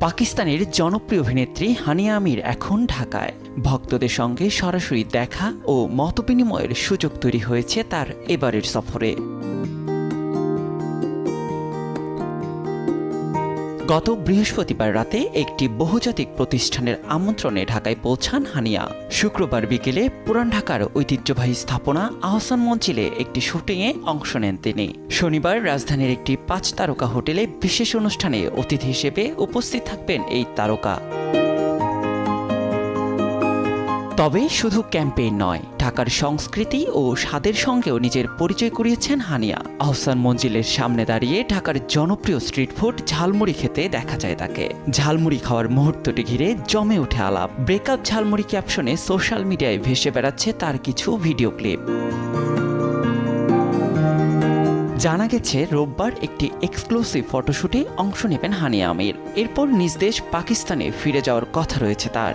পাকিস্তানের জনপ্রিয় অভিনেত্রী হানিয়া আমির এখন ঢাকায়। ভক্তদের সঙ্গে সরাসরি দেখা ও মতবিনিময়ের সুযোগ তৈরি হয়েছে তার এবারের সফরে। গত বৃহস্পতিবার রাতে একটি বহুজাতিক প্রতিষ্ঠানের আমন্ত্রণে ঢাকায় পৌঁছান হানিয়া। শুক্রবার বিকেলে পুরান ঢাকার ঐতিহ্যবাহী স্থাপনা আহসান মঞ্চিলে একটি শুটিংয়ে অংশ নেন তিনি। শনিবার রাজধানীর একটি পাঁচ তারকা হোটেলে বিশেষ অনুষ্ঠানে অতিথি হিসেবে উপস্থিত থাকবেন এই তারকা। তবে শুধু ক্যাম্পেইন নয়, ঢাকার সংস্কৃতি ও স্বাদের সঙ্গেও নিজের পরিচয় করিয়েছেন হানিয়া। আহসান মঞ্জিলের সামনে দাঁড়িয়ে ঢাকার জনপ্রিয় স্ট্রিট ফুড ঝালমুড়ি খেতে দেখা যায় তাকে। ঝালমুড়ি খাওয়ার মুহূর্তটি ঘিরে জমে ওঠে আলাপ। ব্রেকআপ ঝালমুড়ি ক্যাপশনে সোশ্যাল মিডিয়ায় ভেসে বেড়াচ্ছে তার কিছু ভিডিও ক্লিপ। জানা গেছে, রোববার একটি এক্সক্লুসিভ ফটোশুটে অংশ নেবেন হানিয়া আমির। এরপর নিজ দেশ পাকিস্তানে ফিরে যাওয়ার কথা রয়েছে তার।